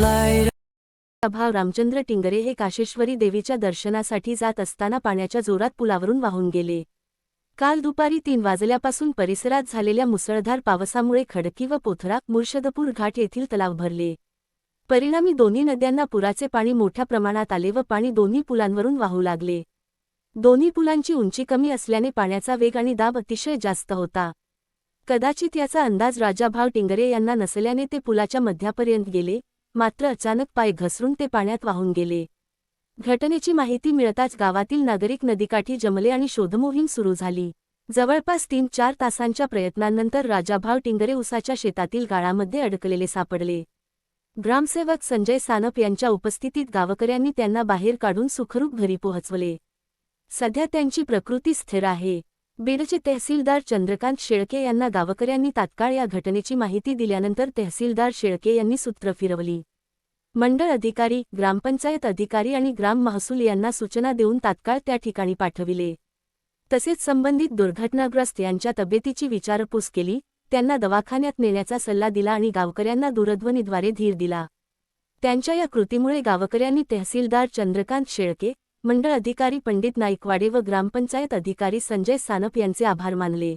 भाव रामचंद्र टिंगरे हे काशेश्वरी देवीच्या दर्शनासाठी जात असताना पाण्याच्या जोरात पुलावरून वाहून गेले. काल दुपारी तीन वाजल्यापासून परिसरात झालेल्या मुसळधार पावसामुळे खडकी व पोथरा मुर्शदपूर घाट येथील तलाव भरले. परिणामी दोन्ही नद्यांना पुराचे पाणी मोठ्या प्रमाणात आले व पाणी दोन्ही पुलांवरून वाहू लागले. दोन्ही पुलांची उंची कमी असल्याने पाण्याचा वेग आणि दाब अतिशय जास्त होता. कदाचित याचा अंदाज राजाभाव टिंगरे यांना नसल्याने ते पुलाच्या मध्यापर्यंत गेले. मात्र अचानक पाय घसरून ते पाण्यात वाहून गेले. घटनेची माहिती मिळताच गावातील नागरिक नदीकाठी जमले आणि शोधमोहीम सुरू झाली. जवळपास तीन चार तासांच्या प्रयत्नांनंतर राजाभाव टिंगरे उसाच्या शेतातील गाळामध्ये अडकलेले सापडले. ग्रामसेवक संजय सानप यांच्या उपस्थितीत गावकऱ्यांनी त्यांना बाहेर काढून सुखरूप घरी पोहोचवले. सध्या त्यांची प्रकृती स्थिर आहे. बीडचे तहसीलदार चंद्रकांत शेळके यांना गावकऱ्यांनी तात्काळ या घटनेची माहिती दिल्यानंतर तहसीलदार शेळके यांनी सूत्र फिरवली. मंडळ अधिकारी ग्रामपंचायत अधिकारी आणि ग्राम महसूल यांना सूचना देऊन तात्काळ त्या ठिकाणी पाठविले. तसेच संबंधित दुर्घटनाग्रस्त यांच्या तब्येतीची विचारपूस केली त्यांना दवाखान्यात नेण्याचा सल्ला दिला आणि गावकऱ्यांना दूरध्वनीद्वारे धीर दिला. त्यांच्या या कृतीमुळे गावकऱ्यांनी तहसीलदार चंद्रकांत शेळके मंडळ अधिकारी पंडित नाईकवाडे व ग्रामपंचायत अधिकारी संजय सानप यांचे आभार मानले.